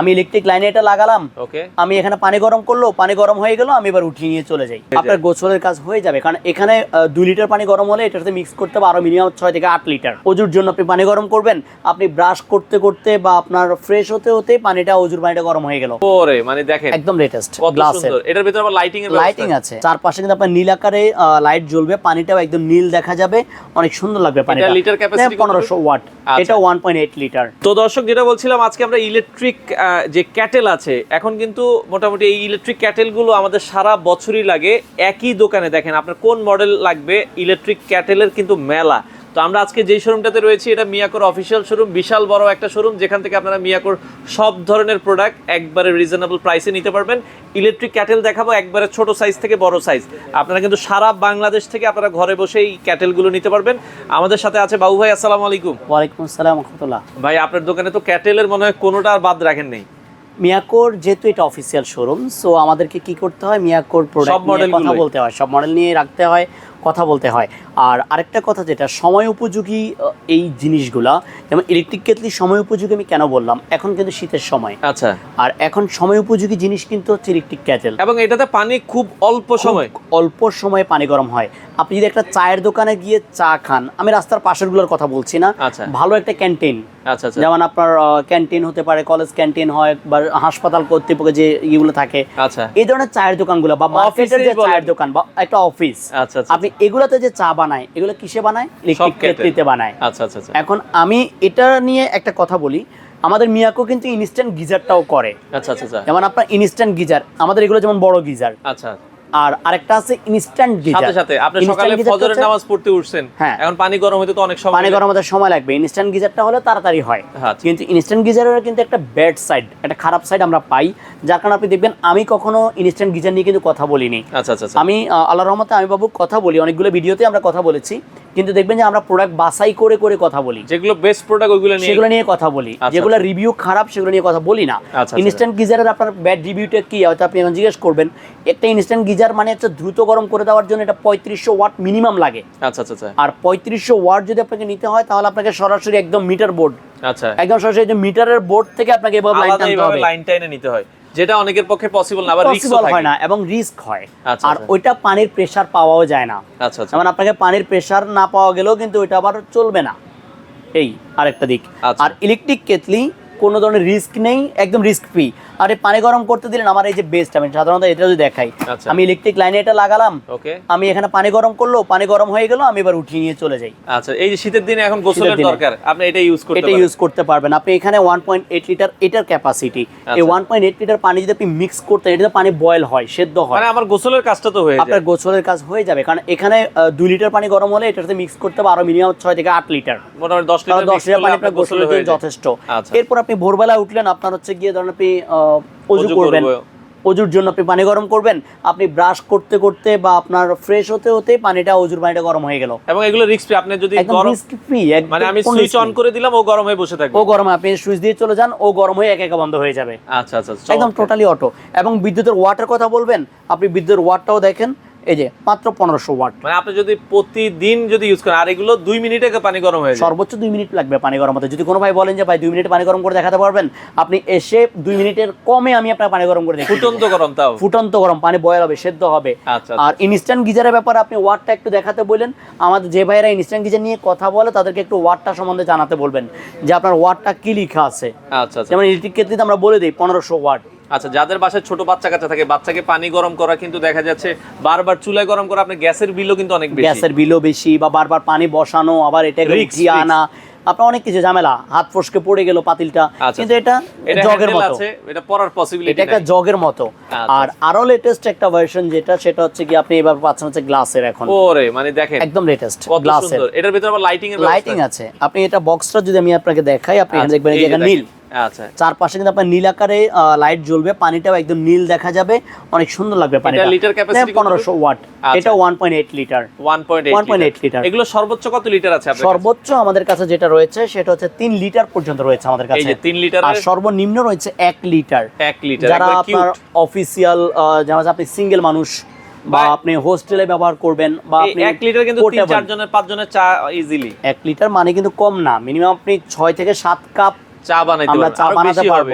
আমি ইলেকট্রিক লাইনে এটা লাগালাম। ওকে আমি এখানে পানি গরম করল পানি গরম হয়ে গেল আমি এবার উঠিয়ে নিয়ে চলে যাই। আপনার গোসলের কাজ হয়ে যাবে কারণ এখানে দুই লিটার পানি গরম হলে এটাতে মিক্স করতে হবে আরও মিনিমাম ছয় থেকে আট লিটার অজুর জন্য আপনি পানি গরম করবেন আপনি ব্রাশ করতে করতে বা আপনার ফ্রেশ হতে হতে পানিটা অজুর পানিটা গরম হয়ে গেল। ওরে মানে দেখেন একদম লেটেস্ট গ্লাসের এটার ভিতরে আবার লাইটিং এর লাইটিং আছে। চারপাশে কিন্তু আপনার নীল আকারে লাইট জ্বলবে পানিটাও একদম নীল দেখা যাবে। অনেক সুন্দর লাগবে পানিটা। লিটার কত? পনেরোশো ওয়াট। আচ্ছা। এটা ওয়ান পয়েন্ট এইট লিটার তো দর্শক যেটা বলছিলাম আজকে আমরা ইলেকট্রিক যে ক্যাটেল আছে, এখন কিন্তু মোটামুটি এই ইলেকট্রিক ক্যাটেলগুলো আমাদের সারা বছরই লাগে। একই দোকানে দেখেন আপনার কোন মডেল লাগবে ইলেকট্রিক ক্যাটেলের কিন্তু মেলা। তো আমরা আজকে যেই শোরুমটাতে রয়েছি এটা মিয়াকোর অফিসিয়াল শোরুম বিশাল বড় একটা শোরুম যেখান থেকে আপনারা মিয়াকোর সব ধরনের প্রোডাক্ট একবারে রিজনেবল প্রাইসে নিতে পারবেন। ইলেকট্রিক ক্যাটেল দেখাবো একবারে ছোট সাইজ থেকে বড় সাইজ আপনারা কিন্তু সারা বাংলাদেশ থেকে আপনারা ঘরে বসে এই ক্যাটেলগুলো নিতে পারবেন। আমাদের সাথে আছে বাবু ভাই আসসালামু আলাইকুম। ওয়ালাইকুম আসসালাম রহমতুল্লাহ। ভাই আপনার দোকানে তো ক্যাটেলের মনে হয় কোনোটা আর বাদ রাখেন নেই। মিয়াকোর যেহেতু এটা অফিসিয়াল শোরুম সো আমাদেরকে কি করতে হয়? মিয়াকোর প্রোডাক্ট নিয়ে কথা বলতে হয় সব মডেল নিয়ে রাখতে হয়। কথা বলতে হয়। আর আরেকটা কথা যেটা সময় উপযোগী এই জিনিসগুলা যেমন ইলেকট্রিক কেটলি সময় উপযোগী আমি কেন বললাম? এখন কিন্তু শীতের সময়। আচ্ছা। আর এখন সময় উপযোগী জিনিস কিন্তু হচ্ছে ইলেকট্রিক ক্যাটেল এবং এটাতে পানি খুব অল্প সময়। অল্প সময়ে পানি গরম হয়। আপনি যদি একটা চায়ের দোকানে গিয়ে চা খান আমি রাস্তার পাশেরগুলোর কথা বলছি না। আচ্ছা। ভালো একটা ক্যান্টিন আচ্ছা আচ্ছা। যেমন আপনার ক্যান্টিন হতে পারে কলেজ ক্যান্টিন হয় বা হাসপাতাল কর্তৃপক্ষের যে ইয়েগুলো থাকে। আচ্ছা। এই ধরনের চায়ের দোকানগুলো বা মার্কেটের যে চায়ের দোকান বা একটা অফিস আপনি এগুলোতে যে চা বানায় এগুলো কিসে বানায়? ইলেকট্রিক কেটলিতে বানায়। আচ্ছা আচ্ছা আচ্ছা। এখন আমি এটা নিয়ে একটা কথা বলি আমাদের মিয়াকো কিন্তু ইনস্ট্যান্ট গিজারটাও করে। আচ্ছা আচ্ছা আচ্ছা। যেমন আপনার ইনস্ট্যান্ট গিজার আমাদের এগুলো যেমন বড় গিজার। আচ্ছা। আর আরেকটা আছে ইনস্ট্যান্ট গিজার। সাথে সাথে আপনি সকালে ফজরের নামাজ পড়তে উঠছেন হ্যাঁ। এখন পানি গরম হইতে তো অনেক সময় পানি গরম হতে সময় লাগবে। ইনস্ট্যান্ট গিজারটা হলে তাড়াতাড়ি হয়। আচ্ছা। কিন্তু ইনস্ট্যান্ট গিজারের কিন্তু একটা ব্যাড সাইড একটা খারাপ সাইড আমরা পাই। যার কারণে আপনি দেখবেন আমি কখনো ইনস্ট্যান্ট গিজার নিয়ে কিন্তু কথা বলিনি। আচ্ছা আচ্ছা আচ্ছা। আমি আল্লাহ রহমতে আমি বাবু কথা বলি অনেকগুলো ভিডিওতে আমরা কথা বলেছি। কিন্তু দেখবেন যে আমরা প্রোডাক্ট বাছাই করে করে কথা বলি। যেগুলো বেস্ট প্রোডাক্ট ওইগুলো নিয়ে সেগুলো নিয়ে কথা বলি। আচ্ছা, যেগুলো রিভিউ খারাপ সেগুলো নিয়ে কথা বলি না। আচ্ছা, আচ্ছা। ইনস্ট্যান্ট গিজারের আপনার ব্যাড রিভিউটা কি? হয়তো আপনি এখন জিজ্ঞেস করবেন একটা ইনস্ট্যান্ট গিজার মানে হচ্ছে দ্রুত গরম করে দেওয়ার জন্য এটা পঁয়ত্রিশশো ওয়াট মিনিমাম লাগে। আচ্ছা আচ্ছা আচ্ছা। আর পঁয়ত্রিশশো ওয়াট যদি আপনাকে নিতে হয় তাহলে আপনাকে সরাসরি একদম মিটার বোর্ড আচ্ছা। একদম সরাসরি মিটারের বোর্ড থেকে আপনাকে এভাবে লাইন টানতে হবে। লাইন টাইনে নিতে হয়। যেটা অনেকের পক্ষে পসিবল না আবার রিস্ক হয় না এবং রিস্ক হয়। আচ্ছা, আর আচ্ছা। ওইটা পানির প্রেসার পাওয়াও যায় না। আচ্ছা আচ্ছা। যেমন আপনাকে পানির প্রেসার না পাওয়া গেলেও কিন্তু ওইটা আবার চলবে না। এই আরেকটা দিক। আচ্ছা। আর ইলেকট্রিক কেটলি কোনো ধরনের রিস্ক নেই একদম রিস্ক ফ্রি আর এই পানি গরম করতে দিলেন আমার এই যে বেস্ট আমি সাধারণত এটা যদি দেখাই। আচ্ছা। আমি ইলেকট্রিক লাইনে এটা লাগালাম ওকে আমি এখানে পানি গরম করল পানি গরম হয়ে গেল আমি এবার উঠিয়ে নিয়ে চলে যাই। আচ্ছা এই যে শীতের দিনে এখন গোসলের দরকার আপনি এটা ইউজ করতে এটা ইউজ করতে পারবেন। আপনি এখানে ওয়ান পয়েন্ট এইট লিটার এটার ক্যাপাসিটি এই আচ্ছা। ওয়ান পয়েন্ট এইট লিটার পানি যদি আপনি মিক্স করতে এটাতে পানি বয়েল হয় সেদ্ধ হয়। মানে আমার গোসলের কাজটা তো হয়ে আপনার গোসলের কাজ হয়ে যাবে কারণ এখানে আহ, দুই লিটার পানি গরম হলে এটাতে মিক্স করতে হবে আরও মিনিমাম ছয় থেকে আট লিটার মোটামুটি 10 লিটার দশ লিটার পানি আপনার গোসলের জন্য যথেষ্ট। এরপর আপনি ভোরবেলা উঠলেন আপনার হচ্ছে গিয়ে ধরেন আপনি অজু করবেন। অজুর জন্য আপনি পানি গরম করবেন। আপনি ব্রাশ করতে করতে বা আপনার ফ্রেশ হতে হতে পানিটা অজুর পানিটা গরম হয়ে গেল। এবং এগুলো রিস্ক ফ্রি আপনি যদি গরম ফ্রি মানে আমি সুইচ অন করে দিলাম ও গরম হয়ে বসে থাকবে। ও গরমে আপনি সুইচ দিয়ে চলে যান ও গরম হয়ে একা একা বন্ধ হয়ে যাবে। আচ্ছা আচ্ছা একদম টোটালি অটো এবং বিদ্যুতের ওয়াটের কথা বলবেন আপনি বিদ্যুতের ওয়াটটাও দেখেন। এই যে মাত্র পনেরোশো ওয়াট। মানে আপনি যদি প্রতিদিন যদি ইউজ করেন আর এগুলো দুই মিনিটে পানি গরম হয়ে সর্বোচ্চ দুই মিনিট লাগবে পানি গরম হতে। যদি কোনো ভাই বলেন যে ভাই দুই মিনিট পানি গরম করে দেখাতে পারবেন? আপনি এসে দুই মিনিটের কমে আমি আপনার পানি গরম করে ফুটন্ত গরম তাও? ফুটন্ত গরম পানি বয়েল হবে সেদ্ধ হবে। আচ্ছা আর ইনস্ট্যান্ট গিজারের ব্যাপারে আপনি ওয়াটটা একটু দেখাতে বললেন আমাদের যে ভাইরা ইনস্ট্যান্ট গিজার নিয়ে কথা বলে তাদেরকে একটু ওয়াটটা সম্বন্ধে জানাতে বলবেন। যে আপনার ওয়াটটা কি লেখা আছে। আচ্ছা আচ্ছা। যেমন ইলেকট্রিক কেটলিতে আমরা বলে দিই পনেরোশো ওয়াট। আচ্ছা যাদের বাসায় ছোট বাচ্চা কাচ্চা থাকে বাচ্চাকে পানি গরম করা কিন্তু দেখা যাচ্ছে বারবার চুলায় গরম করা আপনার গ্যাসের বিলও কিন্তু অনেক বেশি। গ্যাসের বিলও বেশি বা বারবার পানি বসানো আবার এটাকে Risk, আনা আপনার অনেক কিছু ঝামেলা হাত ফসকে পড়ে গেল পাতিলটা আচ্ছা, কিন্তু এটা এটা জগের মতো। আছে এটা পড়ার পসিবিলিটি এটা একটা জগের মতো। আর আরও লেটেস্ট একটা ভার্সন যেটা সেটা হচ্ছে কি আপনি এবার পাচ্ছেন হচ্ছে গ্লাসের এখন। ওরে মানে দেখেন একদম লেটেস্ট গ্লাসের সুন্দর। এটার ভিতরে আবার লাইটিং এর লাইটিং আছে। আপনি এটা বক্সটা যদি আমি আপনাকে দেখাই আপনি আচ্ছা, দেখবেন এখানে নীল। আচ্ছা। চারপাশে কিন্তু আপনার নীল আকারে লাইট জ্বলবে পানিটাও একদম নীল দেখা যাবে। অনেক সুন্দর লাগবে পানিটা। লিটার কত? পনেরোশো ওয়াট। আচ্ছা। এটা one point eight litre 1.8 1.8 litre. এগুলো সর্বোচ্চ কত লিটার আছে আপনার কাছে? সর্বোচ্চ আমাদের কাছে যেটা রয়েছে সেটা হচ্ছে তিন লিটার পর্যন্ত রয়েছে আমাদের এই যে 3 লিটার আর সর্বনিম্ন রয়েছে এক লিটার 1 লিটার যারা আপনার অফিসিয়াল হচ্ছে আপনি সিঙ্গেল মানুষ বা আপনি হোস্টেলে ব্যবহার করবেন বা আপনি 1 লিটার কিন্তু 3 portable। 4 জনের 5 জনের চা ইজিলি এক লিটার মানে কিন্তু কম না। মিনিমাম আপনি ছয় থেকে সাত কাপ চা বানাইতে আমরা চা বানাতে পারব।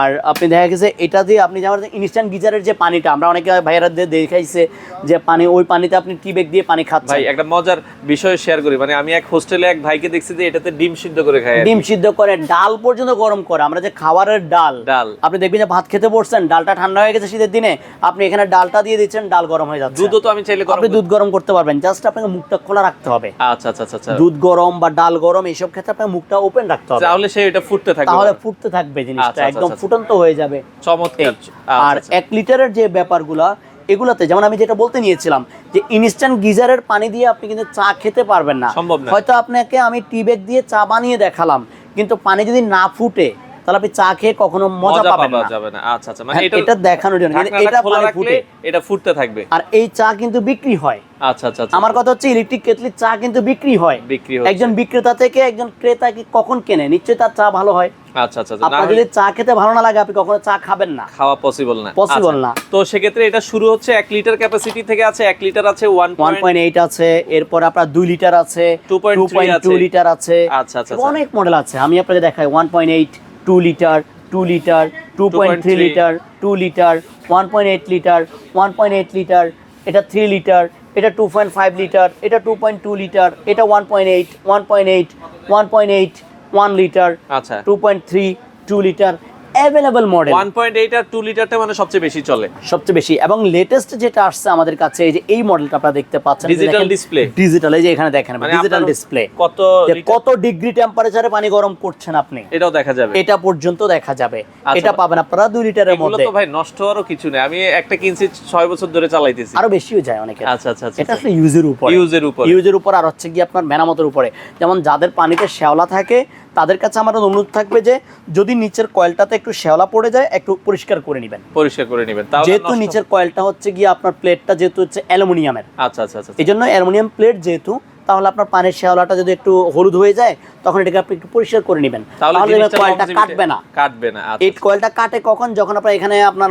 আর আপনি দেখা গেছে এটা দিয়ে আপনি যেমন ইনস্ট্যান্ট গিজারের যে পানিটা আমরা অনেকে ভাইয়েরা দেখাইছে যে পানি ওই পানিতে আপনি টি ব্যাগ দিয়ে পানি খাচ্ছেন। ভাই একটা মজার বিষয় শেয়ার করি। মানে আমি এক হোস্টেলে এক ভাইকে দেখছি যে এটাতে ডিম সিদ্ধ করে খায় ডিম সিদ্ধ করে ডাল পর্যন্ত গরম করে। আমরা যে খাবারের ডাল ডাল। আপনি দেখবেন যে ভাত খেতে বসছেন ডালটা ঠান্ডা হয়ে গেছে শীতের দিনে আপনি এখানে ডালটা দিয়ে দিচ্ছেন ডাল গরম হয়ে যাচ্ছে। দুধও তো আমি চাইলে আপনি দুধ গরম করতে পারবেন। জাস্ট আপনাকে মুখটা খোলা রাখতে হবে। আচ্ছা আচ্ছা আচ্ছা আচ্ছা। দুধ গরম বা ডাল গরম এইসব ক্ষেত্রে আপনার মুখটা ওপেন রাখতে হবে। তাহলে সে এটা ফুটতে থাকবে। তাহলে ফুটতে থাকবে জিনিসটা আচ্ছা, আচ্ছা, একদম। ফুটন্ত হয়ে যাবে চমৎকার আচ্ছা, আর আচ্ছা। এক লিটারের যে ব্যাপারগুলা এগুলাতে যেমন আমি যেটা বলতে নিয়েছিলাম যে ইনস্ট্যান্ট গিজারের পানি দিয়ে আপনি কিন্তু চা খেতে পারবেন না সম্ভব না। হয়তো আপনাকে আমি টি ব্যাগ দিয়ে চা বানিয়ে দেখালাম কিন্তু পানি যদি না ফুটে তাহলে আপনি চা খেয়ে কখনো মজা পাবেন না। যাবে না। আচ্ছা আচ্ছা মানে হ্যাঁ, এটা এটা দেখানোর জন্য। এটা পানি ফুটে। এটা ফুটতে থাকবে। আর এই চা কিন্তু বিক্রি হয়। আচ্ছা আচ্ছা আচ্ছা। আমার কথা হচ্ছে ইলেকট্রিক কেটলির চা কিন্তু বিক্রি হয়। বিক্রি হচ্ছে। একজন বিক্রেতা থেকে একজন ক্রেতা কি কখন কেনে? নিশ্চয়ই তার চা ভালো হয়। আচ্ছা আচ্ছা আচ্ছা। আপনার যদি চা খেতে ভালো না লাগে আপনি কখনো চা খাবেন না। খাওয়া পসিবল না। Possible আচ্ছা। না। তো সেক্ষেত্রে এটা শুরু হচ্ছে এক লিটার ক্যাপাসিটি থেকে আছে এক লিটার আছে ওয়ান পয়েন্ট এইট আছে এরপর আপনার দুই লিটার আছে 2.3 টু লিটার আছে। আচ্ছা, আচ্ছা। অনেক মডেল আছে। আমি আপনাকে দেখাই one point eight two litre two litre two point three litre two litre one point eight litre one point eight litre এটা থ্রি লিটার এটা টু পয়েন্ট ফাইভ লিটার এটা টু পয়েন্ট টু লিটার এটা one point eight one point eight one point eight one litre আচ্ছা। Two point three two litre available model one point eight আর two লিটারটা মানে সবচেয়ে বেশি চলে। সবচেয়ে বেশি। এবং লেটেস্ট যেটা আসছে আমাদের কাছে এই যে এই মডেলটা আপনারা দেখতে পাচ্ছেন ডিজিটাল ডিসপ্লে ডিজিটাল এই যে এখানে দেখেন মানে ডিজিটাল ডিসপ্লে কত লিটার- কত ডিগ্রি টেম্পারেচারে পানি গরম করছেন আপনি। এটাও দেখা যাবে। এটা পর্যন্ত দেখা যাবে। আচ্ছা। এটা পাবেন আপনারা দুই লিটারের এগুলো মধ্যে। তো ভাই নষ্ট হওয়ারও কিছু নেই। আমি একটা কিনছি ছয় বছর ধরে চালাইতেছি। আরও বেশিও যায় অনেকে আচ্ছা আচ্ছা আচ্ছা এটা আসলে ইউজের উপর। ইউজের উপর। ইউজের উপর আর হচ্ছে কি আপনার মেরামতের উপরে। যেমন যাদের পানিতে শ্যাওলা থাকে তাদের কাছে আমার অনুরোধ থাকবে যে যদি নিচের কয়েলটাতে একটু শ্যাওলা পড়ে যায় একটু পরিষ্কার করে নেবেন। পরিষ্কার করে নেবেন যেহেতু নিচের কয়েলটা হচ্ছে গিয়ে আপনার প্লেটটা যেহেতু হচ্ছে অ্যালুমিনিয়ামের। আচ্ছা আচ্ছা আচ্ছা এই জন্য অ্যালুমিনিয়াম প্লেট যেহেতু তাহলে আপনার পানির শেওলাটা যদি একটু হলুদ হয়ে যায় তখন এটাকে আপনি একটু পরিষ্কার করে নেবেন। তাহলে কয়েলটা কাটবে না। কাটবে না। আচ্ছা এই কয়েলটা কাটে কখন? যখন আপনার এখানে আপনার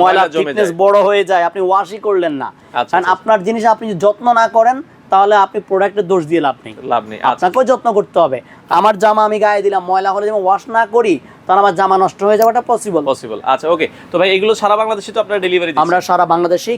ময়লা যায়। বড় হয়ে যায় আপনি ওয়াশই করলেন না। আচ্ছা, কারণ আচ্ছা। আপনার জিনিস আপনি যত্ন না করেন তাহলে আপনি প্রোডাক্টের দোষ দিয়ে লাভ নেই। লাভ নেই। আচ্ছা। আপনাকেও যত্ন করতে হবে। আমার জামা আমি গায়ে দিলাম ময়লা হলে যেমন ওয়াশ না করি তাহলে আমার জামা নষ্ট হয়ে যাওয়াটা পসিবল পসিবল আচ্ছা ওকে তো ভাই এগুলো সারা বাংলাদেশে তো আপনারা ডেলিভারি আমরা সারা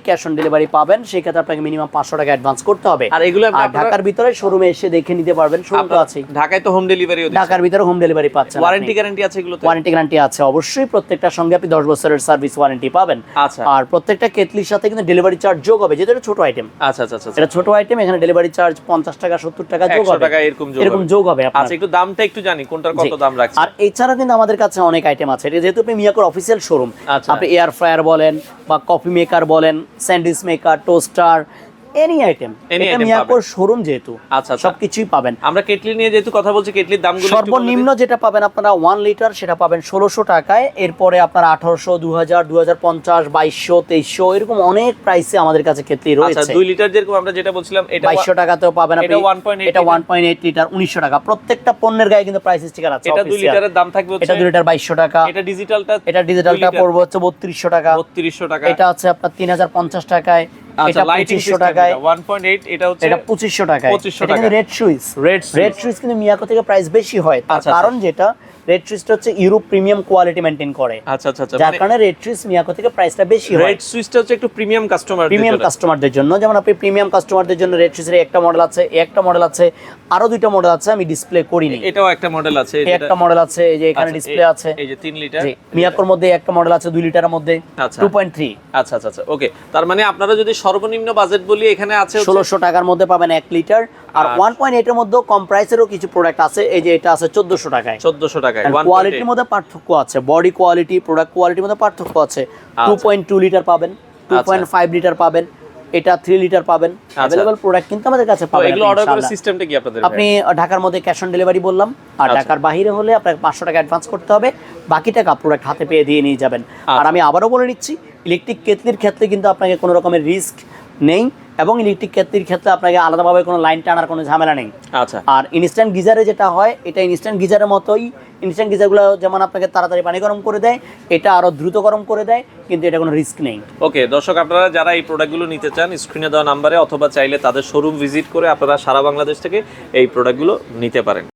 ক্যাশ অন ডেলিভারি পাবেন সেই ক্ষেত্রে আপনাকে মিনিমাম পাঁচশো টাকা অ্যাডভান্স করতে হবে। আর এগুলো আর ঢাকার ভিতরে শোরুমে এসে দেখে নিতে পারবেন শোরুম তো আছেই। ঢাকায় তো হোম ডেলিভারিও ঢাকার ভিতরে হোম ডেলিভারি পাচ্ছেন ওয়ারেন্টি গ্যারান্টি আছে এগুলো ওয়ারেন্টি গ্যারান্টি আছে অবশ্যই। প্রত্যেকটার সঙ্গে আপনি দশ বছরের সার্ভিস ওয়ারেন্টি পাবেন। আচ্ছা। আর প্রত্যেকটা কেটলির সাথে কিন্তু ডেলিভারি চার্জ যোগ হবে এটা ছোট আইটেম আচ্ছা আচ্ছা আচ্ছা এটা ছোট আইটেম এখানে ডেলিভারি চার্জ পঞ্চাশ টাকা সত্তর টাকা যোগ হবে। টাকা এরকম যোগ হবে। আচ্ছা একটু দামটা একটু জানি কোনটার কত দাম রাখছে আর এছাড়া কিন্তু আমাদের কাছে অনেক আইটেম আছে এটা যেহেতু আপনি মিয়াকোর অফিসিয়াল শোরুম আচ্ছা। আপনি এয়ার ফ্রায়ার বলেন বা কফি মেকার বলেন sandwich maker toaster any item এটা মিয়াকোর শোরুম যেহেতু আচ্ছা আচ্ছা। সবকিছুই পাবেন। আমরা কেটলি নিয়ে যেহেতু কথা বলছি কেটলির দামগুলো। সর্বনিম্ন যেটা পাবেন আপনারা ওয়ান লিটার সেটা পাবেন ষোলোশো টাকায়। এরপরে আপনার আঠারোশো দু হাজার দু হাজার পঞ্চাশ বাইশশো তেইশশো এরকম অনেক প্রাইসে আমাদের কাছে ক্ষেত্রে আচ্ছা রয়েছে। দুই লিটার যেরকম আমরা যেটা বলছিলাম এটা বাইশশো টাকাতেও পাবেন আপনি। এটা ওয়ান পয়েন্ট এইট লিটার উনিশশো টাকা। প্রত্যেকটা পণ্যের গায়ে কিন্তু প্রাইস স্টিকার আছে এটা দুই লিটারের দাম থাকবে এটা দুই লিটার বাইশশো টাকা। এটা ডিজিটালটা এটা ডিজিটালটা পড়বে হচ্ছে বত্রিশশো টাকা। বত্রিশশো টাকা। এটা আছে আপনার তিন হাজার পঞ্চাশ টাকায়। এটা লাইটিং পঁচিশশো টাকায়। ওয়ান পয়েন্ট এইট এটা হচ্ছে এটা পঁচিশশো টাকায়। 2500 এটা কিন্তু। Red switch red red switch কিন্তু মিয়াকো থেকে প্রাইস বেশি হয়। তার আচ্ছা, কারণ যেটা রেড সুইচটা হচ্ছে ইউরোপ প্রিমিয়াম কোয়ালিটি মেনটেন করে। আচ্ছা আচ্ছা আচ্ছা। যার কারণে রেড মিয়াকো থেকে প্রাইসটা বেশি হয়। রেড সুইচটা হচ্ছে একটু প্রিমিয়াম কাস্টমার প্রিমিয়াম কাস্টমারদের জন্য। যেমন আপনি প্রিমিয়াম কাস্টমারদের জন্য রেড একটা মডেল আছে একটা মডেল আছে আরও দুইটা মডেল আছে আমি ডিসপ্লে করিনি। এটাও একটা মডেল আছে একটা মডেল আছে এই যে এখানে আচ্ছা, ডিসপ্লে আছে। এই যে তিন লিটার মিয়াকোর মধ্যে একটা মডেল আছে দুই লিটারের মধ্যে আচ্ছা। টু পয়েন্ট থ্রি আচ্ছা আচ্ছা আচ্ছা ওকে। তার মানে আপনারা যদি সর্বনিম্ন বাজেট বলি এখানে আছে হচ্ছে- ষোলোশো টাকার মধ্যে পাবেন এক লিটার আর আচ্ছা। ওয়ান পয়েন্ট এইটের মধ্যেও কম প্রাইসেরও কিছু প্রোডাক্ট আছে। এই যে এটা আছে চোদ্দশো টাকায়। 1400 টাকায়। কোয়ালিটির মধ্যে পার্থক্য আছে। বডি কোয়ালিটি প্রোডাক্ট কোয়ালিটির মধ্যে পার্থক্য আছে। টু আচ্ছা। পয়েন্ট টু লিটার পাবেন। টু পয়েন্ট ফাইভ লিটার পাবেন। এটা থ্রি লিটার পাবেন। অ্যাভেলেবল প্রোডাক্ট কিন্তু আমাদের কাছে পাবেন এগুলো অর্ডার করে ইনশাআল্লাহ। সিস্টেমটা কি আপনাদের আপনি ঢাকার মধ্যে ক্যাশ অন ডেলিভারি বললাম। আর আচ্ছা। ঢাকার বাইরে হলে আপনাকে পাঁচশো টাকা অ্যাডভান্স করতে হবে। বাকি টাকা প্রোডাক্ট হাতে পেয়ে দিয়ে নিয়ে যাবেন। আর আচ্ছা। আমি আবারও বলে নিচ্ছি ইলেকট্রিক কেতলির ক্ষেত্রে কিন্তু আপনাকে কোনো রকমের রিস্ক নেই। এবং ইলেকট্রিক কেতলির ক্ষেত্রে আপনাকে আলাদাভাবে কোনো লাইন টানার কোনো ঝামেলা নেই। আচ্ছা। আর ইনস্ট্যান্ট গিজারে যেটা হয় এটা ইনস্ট্যান্ট গিজারের মতোই। ইনস্ট্যান্ট গিজারগুলো যেমন আপনাকে তাড়াতাড়ি পানি গরম করে দেয় এটা আরও দ্রুত গরম করে দেয় কিন্তু এটা কোনো রিস্ক নেই। ওকে দর্শক আপনারা যারা এই প্রোডাক্টগুলো নিতে চান স্ক্রিনে দেওয়া নাম্বারে অথবা চাইলে তাদের শোরুম ভিজিট করে আপনারা সারা বাংলাদেশ থেকে এই প্রোডাক্টগুলো নিতে পারেন।